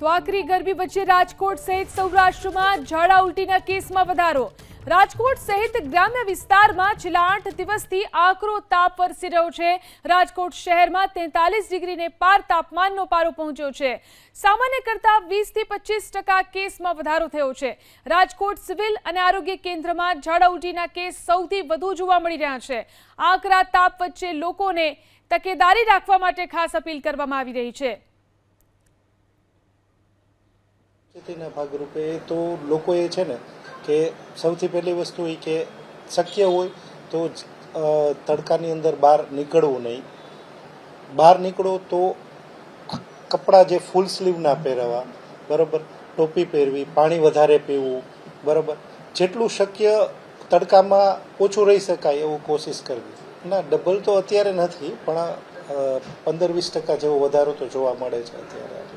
તો ગરમી વચ્ચે રાજકોટ સહિત સૌરાષ્ટ્રમાં ઝાડા ઉલટીના કેસમાં વધારો. રાજકોટ સહિત ગ્રામ્ય વિસ્તારમાં છેલ્લા આઠ દિવસથી આકરો તાપ વરસી રહ્યો છે. રાજકોટ શહેરમાં તેતાલીસ ડિગ્રીને પાર તાપમાનનો પારો પહોંચ્યો છે. સામાન્ય કરતાં વીસથી પચીસ ટકા કેસમાં વધારો થયો છે. રાજકોટ સિવિલ અને આરોગ્ય કેન્દ્રમાં ઝાડા ઉલટીના કેસ સૌથી વધુ જોવા મળી રહ્યા છે. આકરા તાપ વચ્ચે લોકોને તકેદારી રાખવા માટે ખાસ અપીલ કરવામાં આવી રહી છે. સ્થિતિના ભાગરૂપે તો લોકોએ છે ને કે સૌથી પહેલી વસ્તુ એ કે શક્ય હોય તો તડકાની અંદર બહાર નીકળવું નહીં. બહાર નીકળો તો કપડાં જે ફૂલ સ્લીવ ના પહેરવા, બરાબર, ટોપી પહેરવી, પાણી વધારે પીવું, બરાબર. જેટલું શક્ય તડકામાં ઓછું રહી શકાય એવું કોશિશ કરવી. ના, ડબલ તો અત્યારે નથી, પણ પંદર વીસ ટકા જેવો વધારો તો જોવા મળે છે અત્યારે.